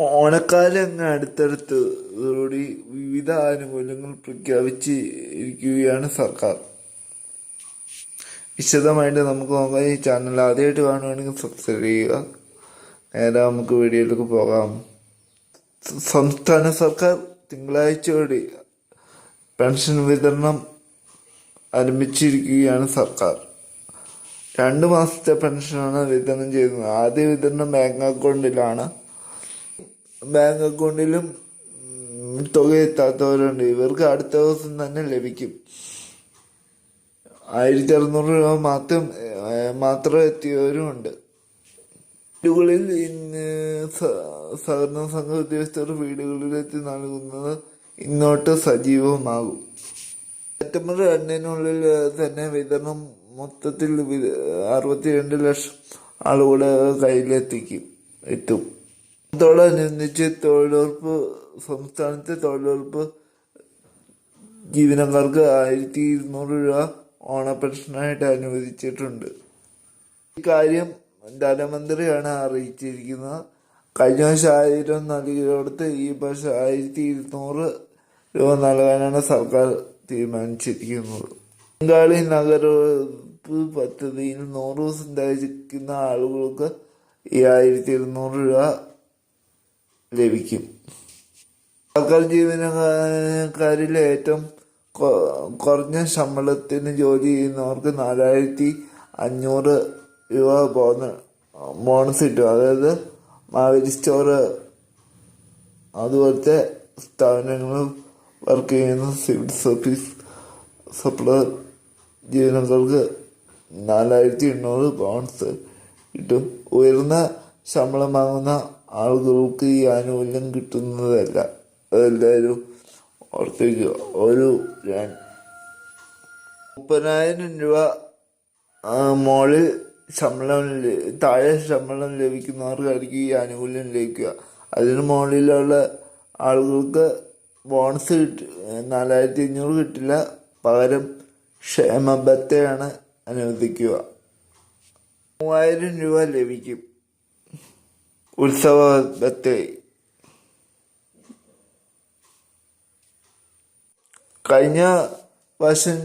ഓണക്കാലം അങ്ങ് അടുത്തടുത്ത് ഇതോടെ വിവിധ ആനുകൂല്യങ്ങൾ പ്രഖ്യാപിച്ച് ഇരിക്കുകയാണ് സർക്കാർ. വിശദമായിട്ട് നമുക്ക് നോക്കാം. ഈ ചാനൽ ആദ്യമായിട്ട് കാണുകയാണെങ്കിൽ സബ്സ്ക്രൈബ് ചെയ്യുക. നേരെ നമുക്ക് വീഡിയോയിലേക്ക് പോകാം. സംസ്ഥാന സർക്കാർ തിങ്കളാഴ്ചയോടെ പെൻഷൻ വിതരണം ആരംഭിച്ചിരിക്കുകയാണ് സർക്കാർ. രണ്ട് മാസത്തെ പെൻഷനാണ് വിതരണം ചെയ്യുന്നത് ആദ്യ വിതരണം ബാങ്ക് അക്കൗണ്ടിലാണ്. ബാങ്ക് അക്കൗണ്ടിലും തുക എത്താത്തവരുണ്ട്. ഇവർക്ക് അടുത്ത ദിവസം തന്നെ ലഭിക്കും. ആയിരത്തി അറുന്നൂറ് രൂപ മാത്രം മാത്രം എത്തിയവരും ഉണ്ട്. വീടുകളിൽ ഇന്ന് സഹകരണ സംഘ ഉദ്യോഗസ്ഥർ വീടുകളിലെത്തി നൽകുന്നത് ഇന്നോട്ട് സജീവമാകും. സെപ്റ്റംബർ രണ്ടിനുള്ളിൽ തന്നെ വിതരണം മൊത്തത്തിൽ അറുപത്തിരണ്ട് ലക്ഷം ആളുകളുടെ കയ്യിലെത്തിക്കും എത്തും. അതോടനുബന്ധിച്ച് തൊഴിലുറപ്പ് സംസ്ഥാനത്തെ തൊഴിലുറപ്പ് ജീവനക്കാർക്ക് ആയിരത്തി ഇരുന്നൂറ് രൂപ ഓണ പെൻഷനായിട്ട് അനുവദിച്ചിട്ടുണ്ട് ഇക്കാര്യം ധനമന്ത്രിയാണ് അറിയിച്ചിരിക്കുന്നത്. കഴിഞ്ഞ വർഷം ആയിരം നൽകിയിടത്ത് ഈ വർഷം ആയിരത്തി ഇരുന്നൂറ് രൂപ നൽകാനാണ് സർക്കാർ തീരുമാനിച്ചിരിക്കുന്നത്. ബംഗാളി നഗര പദ്ധതിയിൽ നൂറ് ദിവസം ദഹിക്കുന്ന ആളുകൾക്ക് ഈ ആയിരത്തി ഇരുന്നൂറ് രൂപ ലഭിക്കും. സർക്കാർ ജീവനക്കാരിൽ ഏറ്റവും കുറഞ്ഞ ശമ്പളത്തിന് ജോലി ചെയ്യുന്നവർക്ക് നാലായിരത്തി അഞ്ഞൂറ് രൂപ പോകുന്ന ബോണസ് കിട്ടും. അതായത് മാവേലി സ്റ്റോറ് അതുപോലത്തെ സ്ഥാപനങ്ങൾ വർക്ക് ചെയ്യുന്ന സിവിൽ സർവീസ് സപ്ലർ ജീവനക്കാർക്ക് നാലായിരത്തി എണ്ണൂറ് ബോണസ് കിട്ടും. ഉയർന്ന ശമ്പളം വാങ്ങുന്ന ആളുകൾക്ക് ഈ ആനുകൂല്യം കിട്ടുന്നതല്ല. അതെല്ലാവരും ഓർത്തേക്ക് ഒരു മുപ്പതിനായിരം രൂപ മോളിൽ ശമ്പളം താഴെ ശമ്പളം ലഭിക്കുന്നവർക്കായിരിക്കും ഈ ആനുകൂല്യം ലഭിക്കുക. അതിന് മുകളിലുള്ള ആളുകൾക്ക് ബോണസ് കിട്ടി നാലായിരത്തി അഞ്ഞൂറ് കിട്ടില്ല. പകരം ക്ഷേമബത്തയാണ് അനുവദിക്കുക. മൂവായിരം രൂപ ലഭിക്കും. ഉത്സവ ബത്തേ കഴിഞ്ഞ വർഷം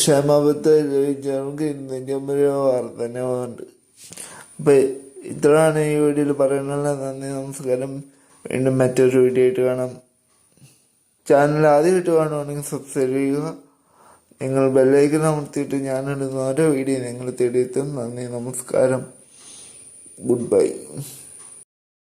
ക്ഷേമബത്ത് ജനങ്ങൾക്ക് രൂപ വർധനവുണ്ട്. അപ്പോൾ ഇത്രയാണ് ഈ വീഡിയോയിൽ പറയാനുള്ള നന്ദി നമസ്കാരം. വീണ്ടും മറ്റൊരു വീഡിയോ ആയിട്ട് കാണാം. ചാനൽ ആദ്യമായിട്ട് കാണുവാണെങ്കിൽ സബ്സ്ക്രൈബ് ചെയ്യുക. നിങ്ങൾ ബെല്ലൈക്കൻ അമർത്തിയിട്ട് ഞാനിടുന്ന ഓരോ വീഡിയോ നിങ്ങൾ തേടിയെത്തും. നന്ദി നമസ്കാരം. goodbye.